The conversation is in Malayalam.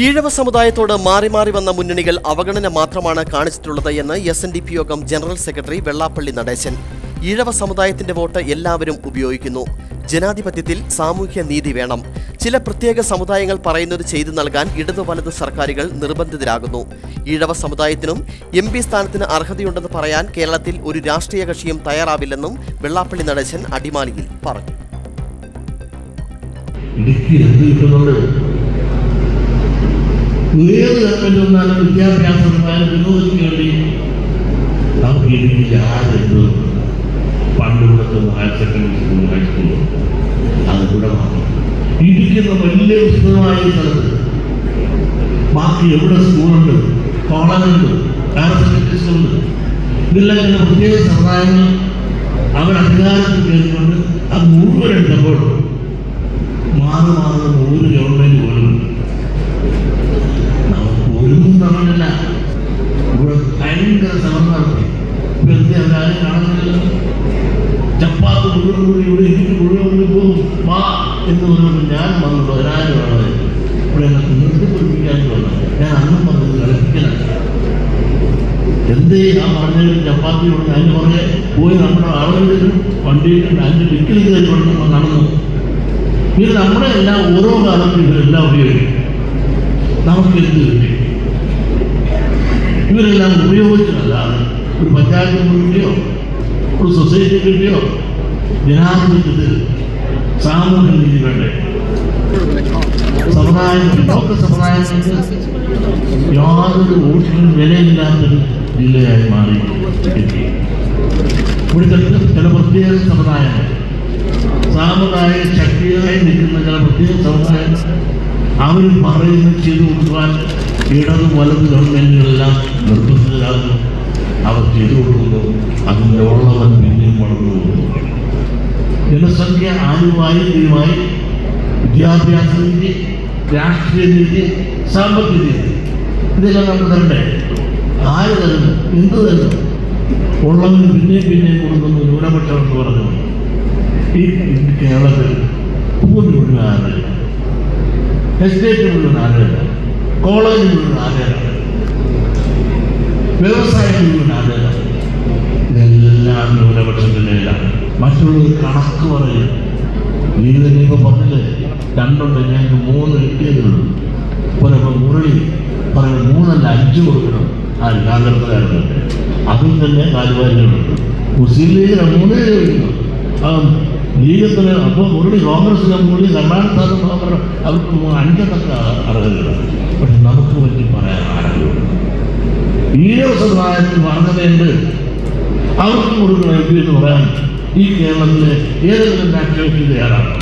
ഈഴവ സമുദായത്തോട് മാറി മാറി വന്ന മുന്നണികൾ അവഗണന മാത്രമാണ് കാണിച്ചിട്ടുള്ളത് എന്ന് എസ് എൻ ഡി പി യോഗം ജനറൽ സെക്രട്ടറി വെള്ളാപ്പള്ളി നടേശൻ. ഈഴവ സമുദായത്തിന്റെ വോട്ട് എല്ലാവരും ഉപയോഗിക്കുന്നു. ജനാധിപത്യത്തിൽ സാമൂഹ്യ നീതി വേണം. ചില പ്രത്യേക സമുദായങ്ങൾ പറയുന്നത് ചെയ്തു നൽകാൻ ഇടതു വലതു സർക്കാരുകൾ നിർബന്ധിതരാകുന്നു. ഈഴവ സമുദായത്തിനും എം പി സ്ഥാനത്തിന് അർഹതയുണ്ടെന്ന് പറയാൻ കേരളത്തിൽ ഒരു രാഷ്ട്രീയ കക്ഷിയും തയ്യാറാവില്ലെന്നും വെള്ളാപ്പള്ളി നടേശൻ അടിമാലിയിൽ പറഞ്ഞു. ഏത് ഗവൺമെന്റ് വിദ്യാഭ്യാസപരമായ വിനോദത്തിന് വേണ്ടി നമുക്ക് ഇടുക്കിയിൽ ആരെന്ത് പണ്ടുകൂടത്തെ ഹയർ സെക്കൻഡറി സ്കൂൾ ഇവിടെ മാത്രം. വലിയ വിശദമായ സ്ഥലത്ത് ബാക്കി എവിടെ സ്കൂളുണ്ട്? കോളേജുണ്ട്. ഹയർ സെക്കൻഡറി സ്കൂളുണ്ട് ഇതെല്ലാം ചില പ്രത്യേക സമുദായങ്ങൾ അവർ അധികാരത്തിൽ കയറിക്കൊണ്ട് അത് മുഴുവൻ എടുത്തപ്പോൾ കൂടി ഇവിടെ എനിക്ക് മുഴുവൻ എന്ന് പറഞ്ഞുകൊണ്ട് ഞാൻ വന്നു. പതിനായിരമാണ് ഇവിടെ എന്നെ വന്നു ഞാൻ അന്നും പറഞ്ഞത് കളിപ്പിക്കണം എന്തേ? ഞാൻ പറഞ്ഞത് ചപ്പാത്തി കൊണ്ട് അതിന് പറഞ്ഞ് പോയി നമ്മുടെ ആളുകളിലും വണ്ടിയിലും അതിന്റെ ഡിക്കിൽ കയറി കൊണ്ട് നടന്നു. ഇത് നമ്മുടെ എല്ലാം ഓരോ കാലത്തും ഇവരെല്ലാം ഉപയോഗിക്കും. നമുക്ക് എന്ത് കിട്ടി? ഇവരെല്ലാം ഉപയോഗിച്ചതല്ലാതെ ഒരു പഞ്ചായത്ത് കിട്ടിയോ ഒരു സൊസൈറ്റി കിട്ടിയോ ജനാധിപത്യത്തിൽ സാമൂഹ്യ നീതി വേണ്ടേ? സമുദായം ലോക സമുദായങ്ങൾക്ക് യാതൊരു വോട്ടിനും വിലയില്ലാത്തൊരു ജില്ലയായി മാറി ഇവിടുത്തെ ചില പ്രത്യേക സമുദായങ്ങൾ സാമുദായിക ശക്തിയായി നിൽക്കുന്ന ചില പ്രത്യേക സമുദായങ്ങൾ അവർ പറയുന്നത് ചെയ്തു കൊടുക്കുവാൻ ഇടതും വലത് ഗവൺമെന്റുകളെല്ലാം നിർബന്ധിതരാകുന്നു. അവർ ചെയ്തു കൊടുക്കുന്നു. ജനസംഖ്യ ഇതുമായി വിദ്യാഭ്യാസ നീതി രാഷ്ട്രീയ നീതി സാമ്പത്തിക നീതി ഇതെല്ലാം നമുക്ക് തരണ്ടേ? ആര് തരുന്നു? എന്ത് തരുന്നു? ഉള്ളവന് പിന്നെയും പിന്നെയും കൊടുക്കുന്നു ന്യൂനപക്ഷം എന്ന് പറഞ്ഞു. ഈ കേരളത്തിൽ ഭൂമി മുഴുവൻ ആരുടെയാണ് എസ്റ്റേറ്റ് മുഴുവൻ ആരുടെയാണ് കോളേജ് മുഴുവൻ ആരുടെയാണ് വ്യവസായം മുഴുവൻ ആരുടെയാണ് ഇതെല്ലാം ന്യൂനപക്ഷത്തിന്റെ മറ്റുള്ളവർ കണക്ക് പറയും. നീ തന്നെ ഇപ്പൊ പറഞ്ഞില്ലേ രണ്ടുണ്ട് ഞങ്ങൾക്ക് മൂന്ന് കിട്ടിയതുള്ളൂ ഇപ്പൊ മുരളി പറയുന്നത് മൂന്നല്ല അഞ്ച് കൊടുക്കണം. ആ കാന്തരത്തിലായിരുന്നു അതും തന്നെ കാലുവാരികളുണ്ട് മുസ്ലിം ലീഗിന് മൂന്നേ ചോദിക്കുന്നു. ആ ലീഗത്തിന് അപ്പോൾ മുരളി കോൺഗ്രസ് മുരളി കർണാടക അവർക്ക് അഞ്ചത്തക്ക അർഹതകളാണ് പക്ഷെ നമുക്ക് പറ്റി പറയാൻ ആരെങ്കിലും ദിവസം സമുദായത്തിൽ വർണതയുണ്ട് അവർക്ക് കൊടുക്കണം എം എന്ന് പറയാൻ ഈ കേരളത്തിലെ ഏതെങ്കിലും രാഷ്ട്രീയ കക്ഷി തയ്യാറാണ്